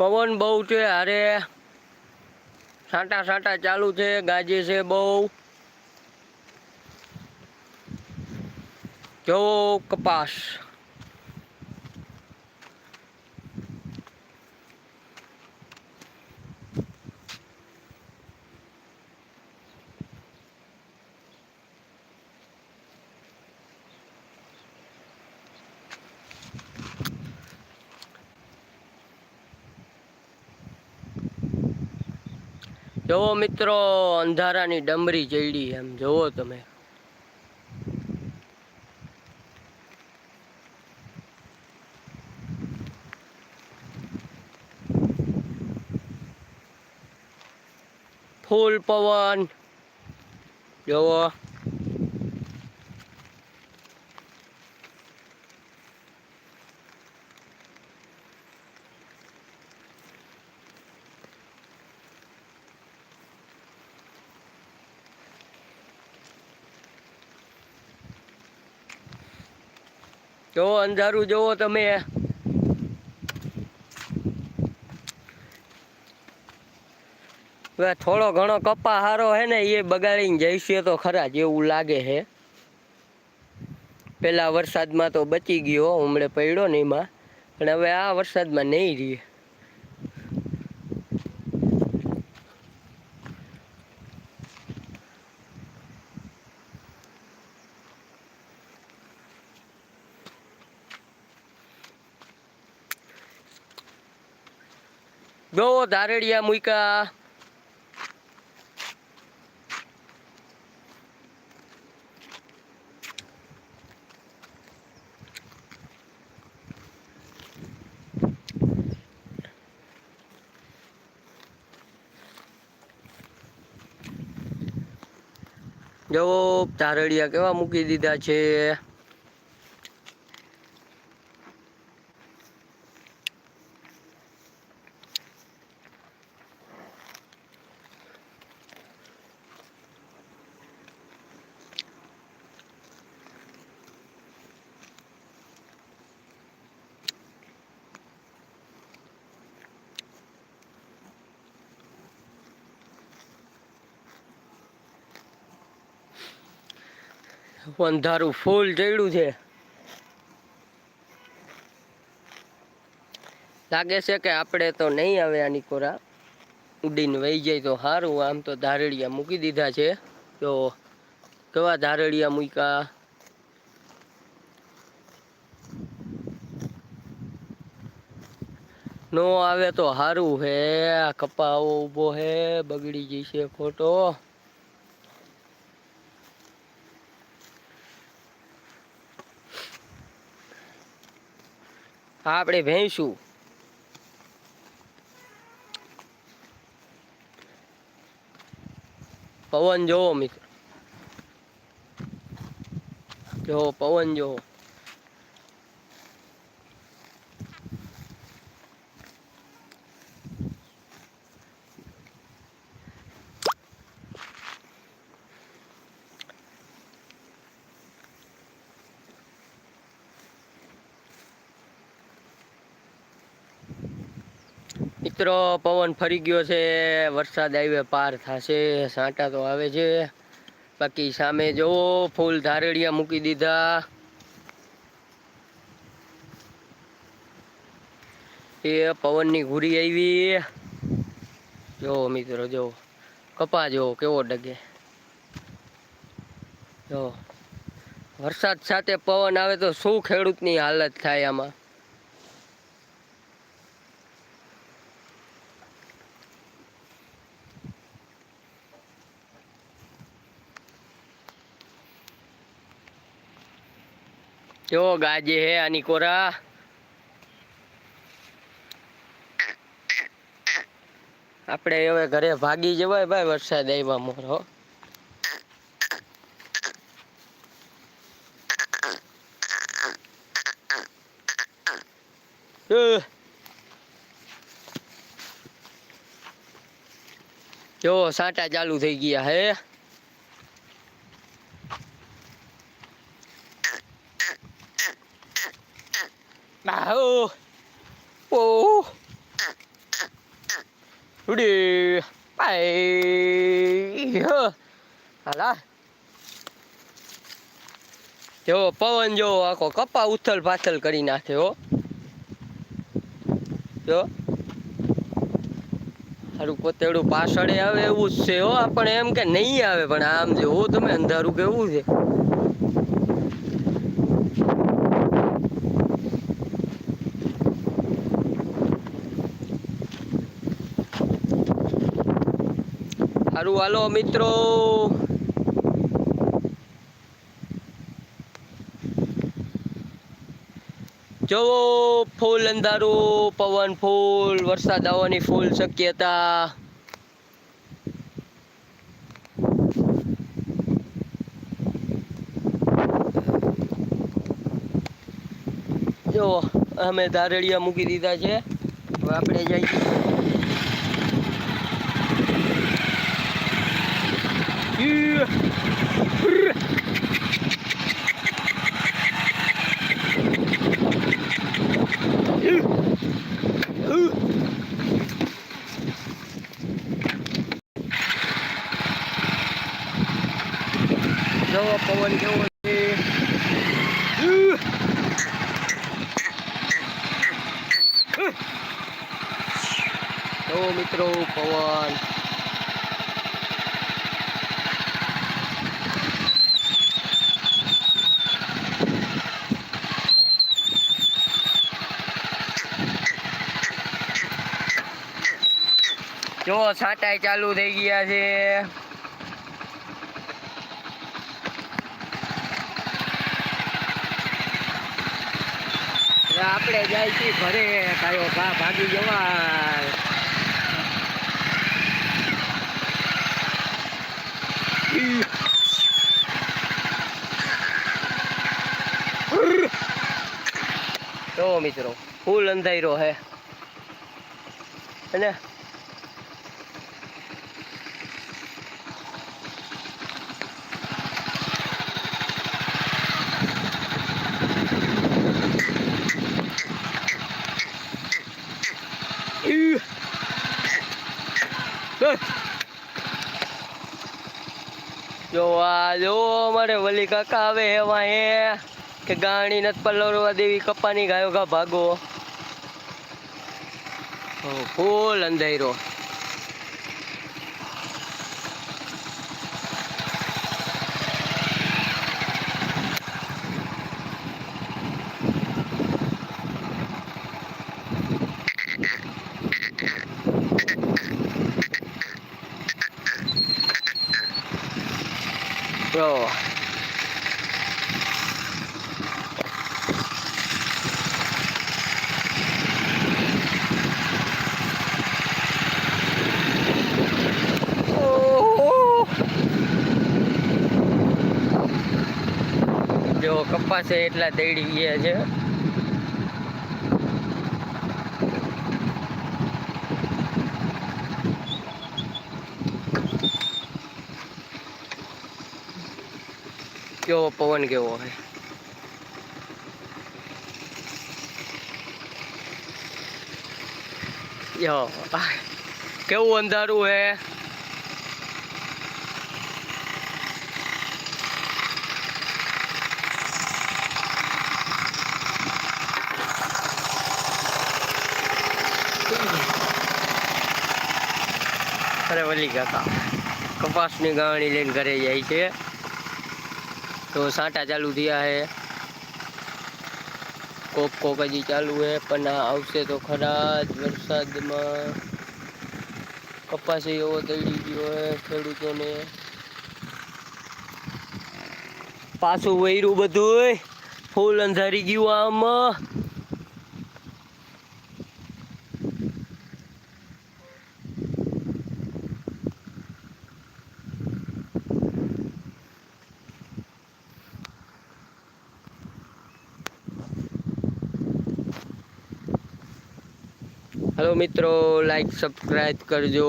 પવન બહુ છે હારે સાંટા સાંટા ચાલુ છે ગાજે છે બહુ. જો કપાસ. જોવો મિત્રો અંધારાની ડમરી ચડી એમ જોવો તમે. ફૂલ પવન. જોવો. જોવો અંધારું જોવો તમે. થોડો ઘણો કપા હારો હે ને એ બગાડીને જઈશું તો ખરા જ એવું લાગે છે પેલા વરસાદમાં તો બચી ગયો હમણે પડ્યો ને એમાં. પણ હવે આ વરસાદમાં નહીં રહે જોવો ધારેડિયા મુકા જો ધારડિયા કેવા મૂકી દીધા છે. અંધારું ફૂલ ચડ્યું છે. લાગે છે કે આપણે તો નહીં આવે આની કોરા. ઉડીને વહી જાય તો સારું આમ તો ધારેડિયા મૂકી દીધા છે. તો કેવા ધારેડિયા મૂક્યા? નો આવે તો સારું હે, આ કપાવો ઊભો હે, બગડી જશે ખોટો આ આપણે ભેંસું. પવન જોવો મિત્ર. જો પવન જોવો. મિત્રો, પવન ફરી ગયો છે. વરસાદ આવ્યો, પાર થશે. સાંટા તો આવે છે. બાકી સામે જોવો ફૂલ ધારેડિયા મૂકી દીધા. એ પવનની ઘૂરી આવી. જોવો મિત્રો જોવો કપા જોવો કેવો ડગે. જો વરસાદ સાથે પવન આવે તો શું ખેડૂતની હાલત થાય આમાં? જો, ગાજે હે આની કોરા. આપણે હવે ઘરે ભાગી જવાય ભાઈ, વરસાદ આવ્યા મોરો. જો, સાટા ચાલુ થઈ ગયા હે. આહો ઓ ઉડી પાઈ હાલા જો પવન જો આખો કપા ઉથલ પાથલ કરી નાખે હો જો સારું પોતેડું પાછળ આવે એવું જ છે હો આપણે એમ કે નહીં આવે પણ આમ જો તમે અંધારું કેવું છે સારું, હાલો મિત્રો. જોવો, ફૂલ અંધારું, પવન ફૂલ, વરસાદ આવવાની ફૂલ શક્યતા. જો અમે ધારેડિયા મૂકી દીધા છે. હવે આપણે જઈએ. પવન કેવો છે? નવો મિત્રો પવન. જો છાંટાઈ ચાલુ થઈ ગયા છે. આપણે જાય છીએ ઘરે કાયો ભા ભાગી જવા તો મિત્રો, ફૂલ અંધારો હે. અને ઈ. હે. જો આ જો અમારે વલી કાકા આવે એવા હે કે ગાણી નથ પલવરવા દેવી કપાની ગાયો ગા ભાગો. ફૂલ અંધારો. ઓહો. જો કપાસે એટલા દઈ ગયા છે કેવો પવન કેવો હોય. યો, કેવું અંધારું હે? અરે વલી કાકા કપાસની ગાણી લઈને ઘરે જાય છે. તો સાંટા ચાલુ થયા છે કોક કોક હજી ચાલુ છે પણ આ આવશે તો ખરા જ વરસાદમાં. કપાસ એવો દડી ગયો છે ખેડૂતોને. પાછું વૈરું બધું ફૂલ અંધારી ગયું આમાં. હેલો મિત્રો લાઈક સબસ્ક્રાઈબ કરજો.